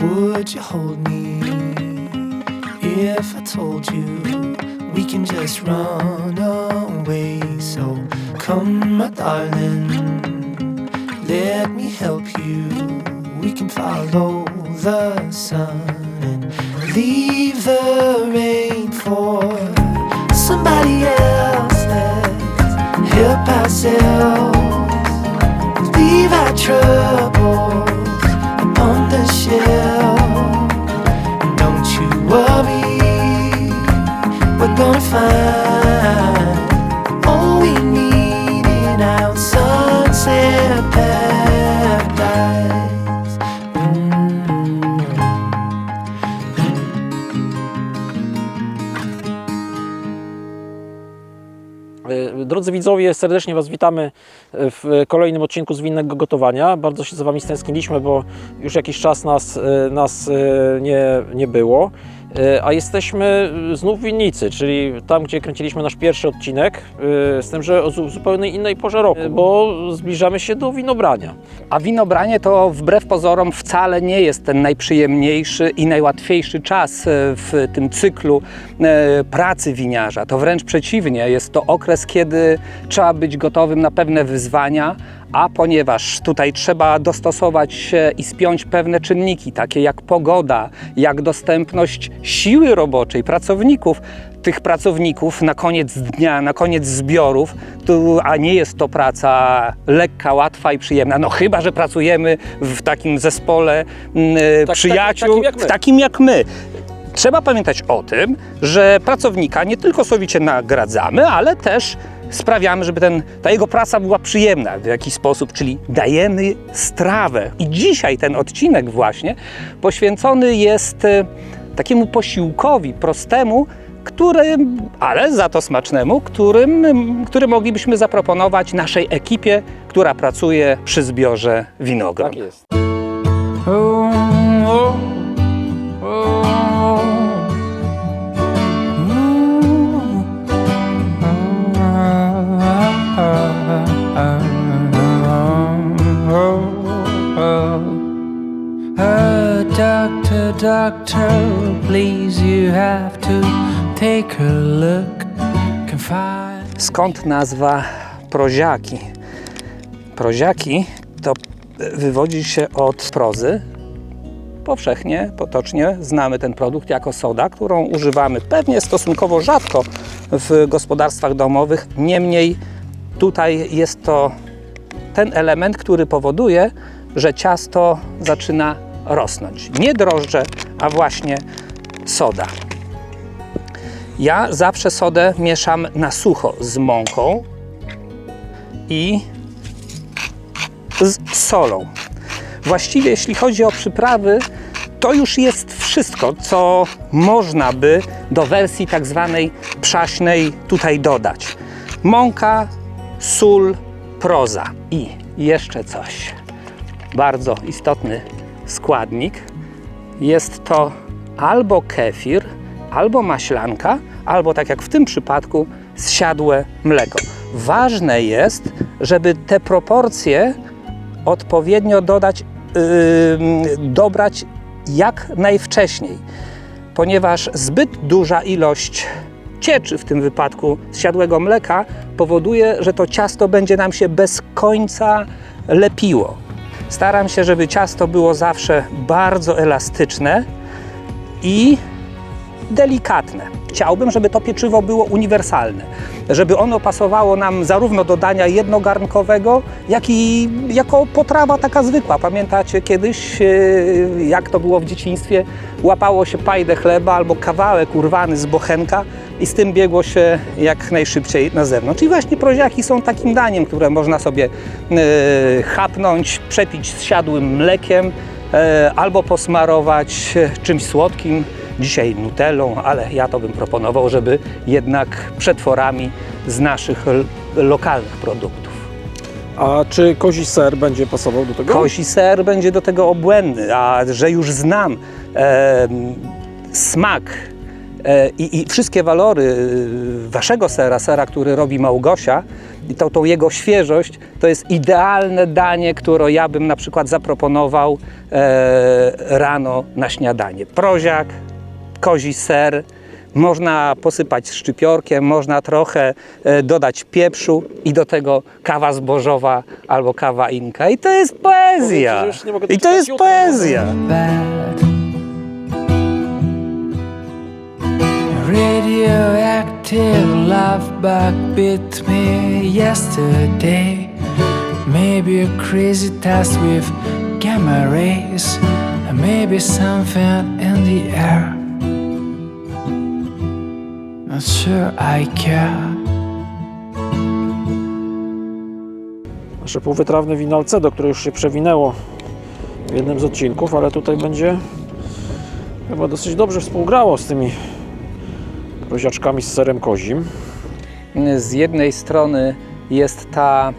Would you hold me if I told you we can just run away? So come, my darling, let me help you. We can follow the sun and leave the rain for somebody else. Let's help ourselves. Leave our troubles Serdecznie Was witamy w kolejnym odcinku z Winnego Gotowania. Bardzo się za Wami stęskniliśmy, bo już jakiś czas nas, e, nas e, nie, nie było. E, A jesteśmy znów w winnicy, czyli tam, gdzie kręciliśmy nasz pierwszy odcinek, e, z tym, że o zu- zupełnie innej porze roku, bo zbliżamy się do winobrania. A winobranie to wbrew pozorom wcale nie jest ten najprzyjemniejszy i najłatwiejszy czas e, w tym cyklu pracy winiarza. To wręcz przeciwnie, jest to okres, kiedy trzeba być gotowym na pewne wyzwania, a ponieważ tutaj trzeba dostosować się i spiąć pewne czynniki, takie jak pogoda, jak dostępność siły roboczej, pracowników, tych pracowników na koniec dnia, na koniec zbiorów, tu, a nie jest to praca lekka, łatwa i przyjemna. No chyba, że pracujemy w takim zespole mm, tak- przyjaciół, takim takim jak my. Trzeba pamiętać o tym, że pracownika nie tylko sowicie nagradzamy, ale też sprawiamy, żeby ten, ta jego praca była przyjemna w jakiś sposób, czyli dajemy strawę. I dzisiaj ten odcinek właśnie poświęcony jest e, takiemu posiłkowi prostemu, którym, ale za to smacznemu, którym, który moglibyśmy zaproponować naszej ekipie, która pracuje przy zbiorze winogron. Tak jest. Oh, doctor, doctor, please, you have to take a look. Skąd nazwa proziaki? Proziaki to wywodzi się od prozy. Powszechnie, potocznie znamy ten produkt jako soda, którą używamy pewnie stosunkowo rzadko w gospodarstwach domowych. Niemniej tutaj jest to ten element, który powoduje, że ciasto zaczyna rosnąć. Nie drożdże, a właśnie soda. Ja zawsze sodę mieszam na sucho z mąką i z solą. Właściwie, jeśli chodzi o przyprawy, to już jest wszystko, co można by do wersji tak zwanej przaśnej tutaj dodać. Mąka, sól, proza i jeszcze coś. Bardzo istotny składnik. Jest to albo kefir, albo maślanka, albo tak jak w tym przypadku, zsiadłe mleko. Ważne jest, żeby te proporcje odpowiednio dodać, yy, dobrać jak najwcześniej, ponieważ zbyt duża ilość cieczy, w tym wypadku zsiadłego mleka, powoduje, że to ciasto będzie nam się bez końca lepiło. Staram się, żeby ciasto było zawsze bardzo elastyczne i delikatne. Chciałbym, żeby to pieczywo było uniwersalne, żeby ono pasowało nam zarówno do dania jednogarnkowego, jak i jako potrawa taka zwykła. Pamiętacie kiedyś, e, jak to było w dzieciństwie? Łapało się pajdę chleba albo kawałek urwany z bochenka i z tym biegło się jak najszybciej na zewnątrz. I właśnie proziaki są takim daniem, które można sobie e, chapnąć, przepić z siadłym mlekiem, e, albo posmarować e, czymś słodkim, dzisiaj nutellą, ale ja to bym proponował, żeby jednak przetworami z naszych lokalnych produktów. A czy kozi ser będzie pasował do tego? Kozi ser będzie do tego obłędny, a że już znam em, smak e, i, i wszystkie walory y, waszego sera, sera, który robi Małgosia, i tą, tą jego świeżość, to jest idealne danie, które ja bym na przykład zaproponował e, rano na śniadanie. Proziak, kozi ser, można posypać szczypiorkiem, można trochę e, dodać pieprzu i do tego kawa zbożowa albo kawa inka. I to jest poezja! I to jest poezja! Radioactive love bug bit me yesterday. Maybe a crazy test with gamma rays, maybe something in the air. Not sure I care. Nasze półwytrawne wino Alcedo, które już się przewinęło w jednym z odcinków, ale tutaj będzie chyba dosyć dobrze współgrało z tymi proziaczkami z serem kozim. Z jednej strony jest ta,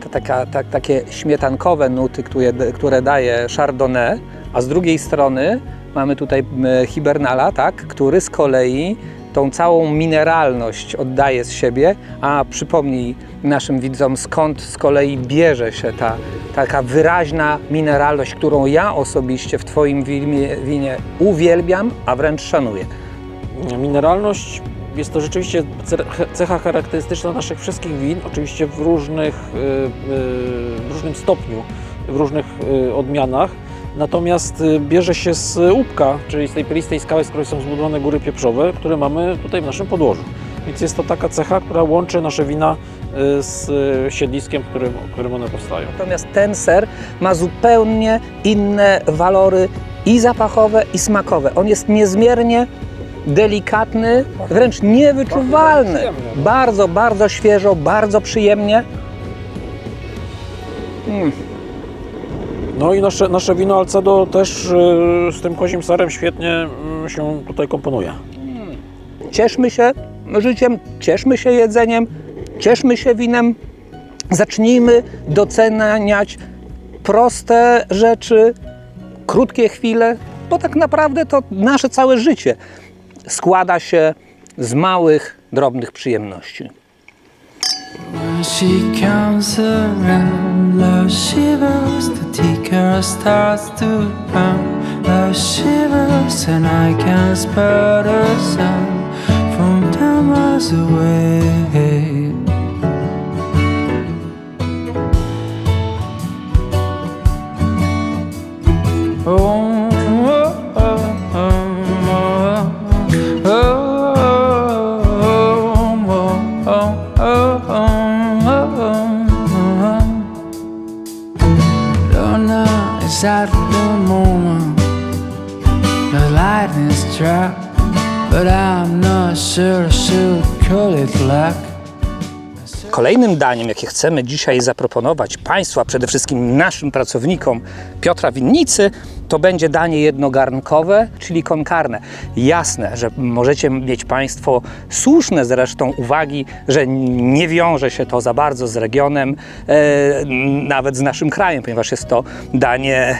ta, taka, ta, takie śmietankowe nuty, które, które daje Chardonnay, a z drugiej strony mamy tutaj Hibernala, tak, który z kolei tą całą mineralność oddaje z siebie, a przypomnij naszym widzom, skąd z kolei bierze się ta taka wyraźna mineralność, którą ja osobiście w Twoim winie, winie uwielbiam, a wręcz szanuję. Mineralność jest to rzeczywiście ce- cecha charakterystyczna naszych wszystkich win, oczywiście w różnych, y, y, w różnym stopniu, w różnych y, odmianach. Natomiast bierze się z łupka, czyli z tej pelistej skały, z której są zbudowane góry pieprzowe, które mamy tutaj w naszym podłożu. Więc jest to taka cecha, która łączy nasze wina z siedliskiem, którym, którym one powstają. Natomiast ten ser ma zupełnie inne walory i zapachowe, i smakowe. On jest niezmiernie delikatny, wręcz niewyczuwalny. Bardzo. Bardzo, świeżo, bardzo przyjemnie. Mm. No i nasze, nasze wino Alcedo też y, z tym kozim serem świetnie y, się tutaj komponuje. Cieszmy się życiem, cieszmy się jedzeniem, cieszmy się winem. Zacznijmy doceniać proste rzeczy, krótkie chwile, bo tak naprawdę to nasze całe życie składa się z małych, drobnych przyjemności. When At the moment The lightning struck But I'm not sure I should call it luck Kolejnym daniem, jakie chcemy dzisiaj zaproponować Państwu, a przede wszystkim naszym pracownikom Piotra Winnicy, to będzie danie jednogarnkowe, czyli konkarne. Jasne, że możecie mieć Państwo słuszne zresztą uwagi, że nie wiąże się to za bardzo z regionem, e, nawet z naszym krajem, ponieważ jest to danie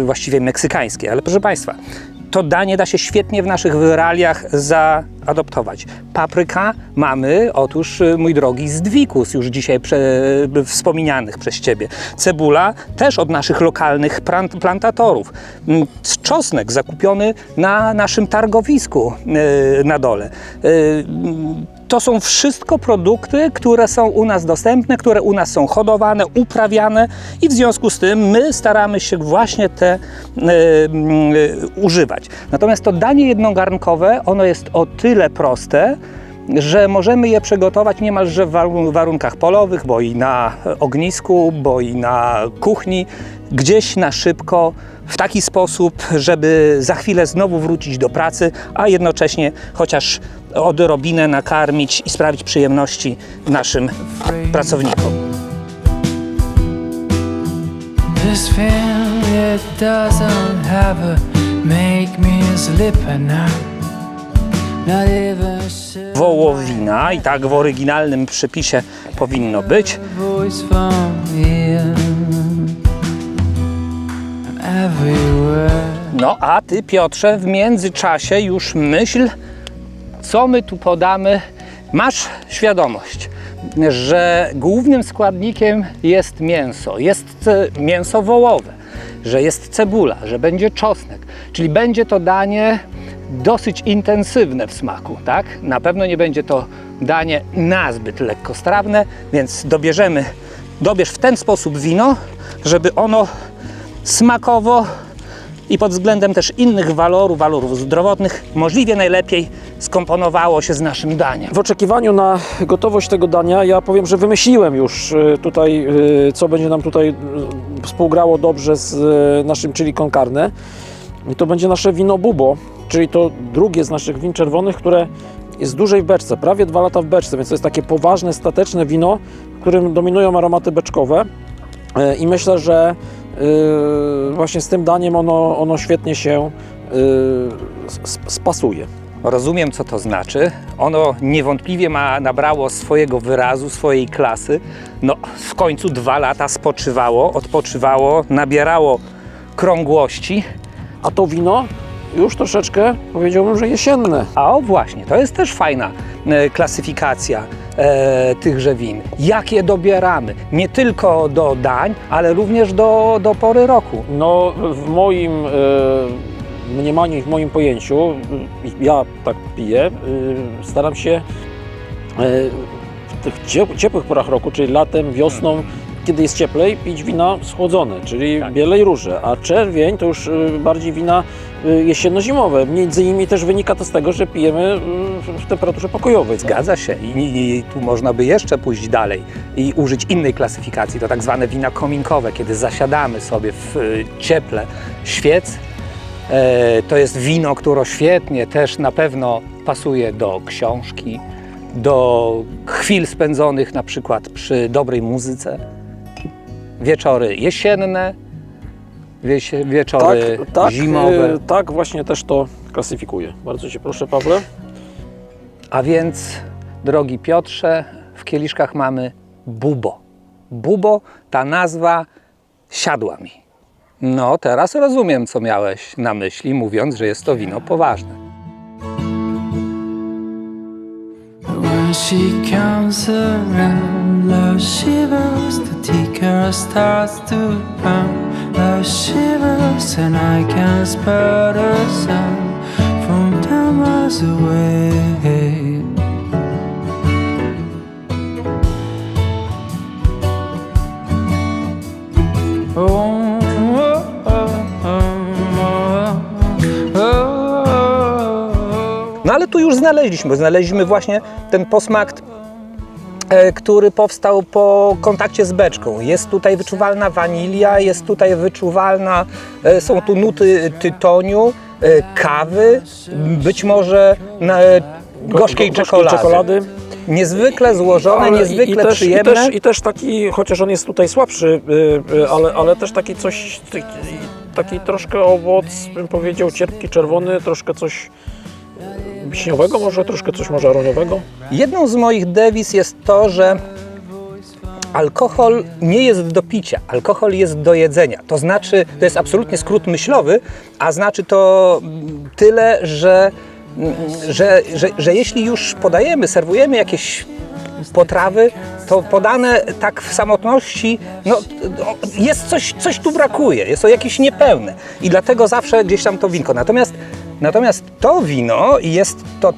e, właściwie meksykańskie. Ale proszę Państwa, to danie da się świetnie w naszych realiach zaadoptować. Papryka mamy, otóż y, mój drogi, z Dwikus, już dzisiaj prze, wspomnianych przez Ciebie. Cebula też od naszych lokalnych plantatorów. Mm, Czosnek zakupiony na naszym targowisku y, na dole. Y, to są wszystko produkty, które są u nas dostępne, które u nas są hodowane, uprawiane i w związku z tym my staramy się właśnie te mm, e, używać. Natomiast to danie jednogarnkowe, ono jest o tyle proste, że możemy je przygotować niemalże w warun- warunkach polowych, bo i na ognisku, bo i na kuchni, gdzieś na szybko, w taki sposób, żeby za chwilę znowu wrócić do pracy, a jednocześnie chociaż odrobinę nakarmić i sprawić przyjemności naszym pracownikom. This feeling it doesn't have a make me sure Wołowina i tak w oryginalnym przepisie powinno być. No a ty, Piotrze, w międzyczasie już myśl, co my tu podamy. Masz świadomość, że głównym składnikiem jest mięso, jest mięso wołowe, że jest cebula, że będzie czosnek, czyli będzie to danie dosyć intensywne w smaku, tak? Na pewno nie będzie to danie nazbyt lekkostrawne, więc dobierzemy, dobierz w ten sposób wino, żeby ono smakowo i pod względem też innych walorów, walorów zdrowotnych, możliwie najlepiej skomponowało się z naszym daniem. W oczekiwaniu na gotowość tego dania, ja powiem, że wymyśliłem już y, tutaj, y, co będzie nam tutaj y, współgrało dobrze z naszym chili con carne. I to będzie nasze wino bubo, czyli to drugie z naszych win czerwonych, które jest dłużej w beczce, prawie dwa lata w beczce, więc to jest takie poważne, stateczne wino, w którym dominują aromaty beczkowe. I myślę, że właśnie z tym daniem ono, ono świetnie się y, sp- spasuje. Rozumiem, co to znaczy. Ono niewątpliwie ma, nabrało swojego wyrazu, swojej klasy. No, w końcu dwa lata spoczywało, odpoczywało, nabierało krągłości. A to wino już troszeczkę powiedziałbym, że jesienne. A o właśnie, to jest też fajna e, klasyfikacja e, tychże win. Jak je dobieramy? Nie tylko do dań, ale również do, do pory roku. No w moim e, mniemaniu i w moim pojęciu, ja tak piję, e, staram się e, w tych cie- ciepłych porach roku, czyli latem, wiosną, kiedy jest cieplej, pić wina schłodzone, czyli biele i róże, a czerwień to już bardziej wina jesienno-zimowe. Między innymi też wynika to z tego, że pijemy e, w- temperaturze pokojowej. Zgadza się. I, i, I tu można by jeszcze pójść dalej i użyć innej klasyfikacji. To tak zwane wina kominkowe, kiedy zasiadamy sobie w y, cieple świec. E, to jest wino, które świetnie też na pewno pasuje do książki, do chwil spędzonych na przykład przy dobrej muzyce. Wieczory jesienne, wiesie, wieczory zimowe. e, tak właśnie też to klasyfikuję. Bardzo Cię proszę, Pawle. A więc, drogi Piotrze, w kieliszkach mamy bubo. Bubo, ta nazwa siadła mi. No, teraz rozumiem, co miałeś na myśli, mówiąc, że jest to wino poważne. She comes around, love shivers, the ticker starts to pound. Love shivers, and I can spell the sound from ten miles away. Ale tu już znaleźliśmy, znaleźliśmy właśnie ten posmak, e, który powstał po kontakcie z beczką. Jest tutaj wyczuwalna wanilia, jest tutaj wyczuwalna, e, są tu nuty tytoniu, e, kawy, być może gorzkiej Go- czekolady. czekolady. Niezwykle złożone, Ale niezwykle i, też, przyjemne. I też, I też taki, chociaż on jest tutaj słabszy, ale, ale też taki coś, taki troszkę owoc, bym powiedział, cierpki, czerwony, troszkę coś wiśniowego może, troszkę coś może aroniowego. Jedną z moich dewiz jest to, że alkohol nie jest do picia, alkohol jest do jedzenia. To znaczy, to jest absolutnie skrót myślowy, a znaczy to tyle, że, że, że, że jeśli już podajemy, serwujemy jakieś potrawy, to podane tak w samotności, no jest coś, coś tu brakuje, jest to jakieś niepełne i dlatego zawsze gdzieś tam to winko. Natomiast, natomiast to wino jest to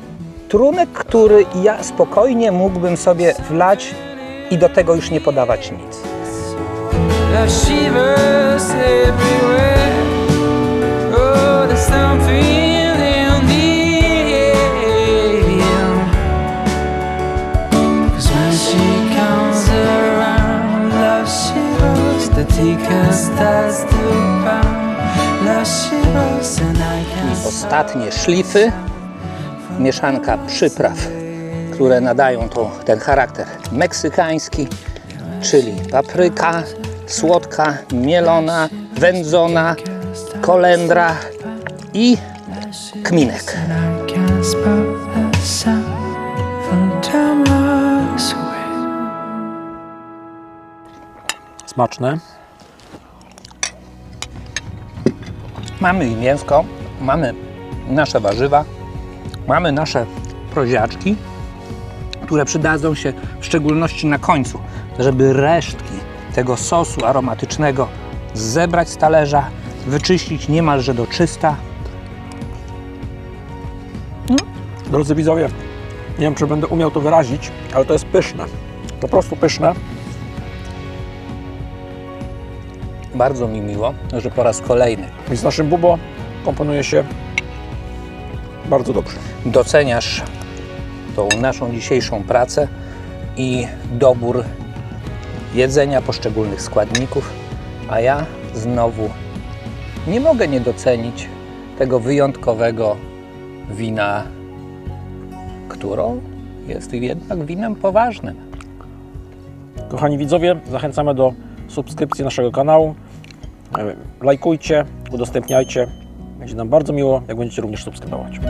trunek, który ja spokojnie mógłbym sobie wlać i do tego już nie podawać nic. Ostatnie szlify, mieszanka przypraw, które nadają to, ten charakter meksykański, czyli papryka, słodka, mielona, wędzona, kolendra i kminek. Smaczne. Mamy i mięsko, mamy nasze warzywa, mamy nasze proziaczki, które przydadzą się w szczególności na końcu, żeby resztki tego sosu aromatycznego zebrać z talerza, wyczyścić niemalże do czysta. Drodzy widzowie, nie wiem, czy będę umiał to wyrazić, ale to jest pyszne. Po prostu pyszne. Bardzo mi miło, że po raz kolejny I z naszym bubo komponuje się bardzo dobrze. doceniasz tą naszą dzisiejszą pracę i dobór jedzenia poszczególnych składników, a ja znowu nie mogę nie docenić tego wyjątkowego wina, którą jest jednak winem poważnym. Kochani widzowie, zachęcamy do subskrypcji naszego kanału. E, Lajkujcie, udostępniajcie. Będzie nam bardzo miło, jak będziecie również subskrybować.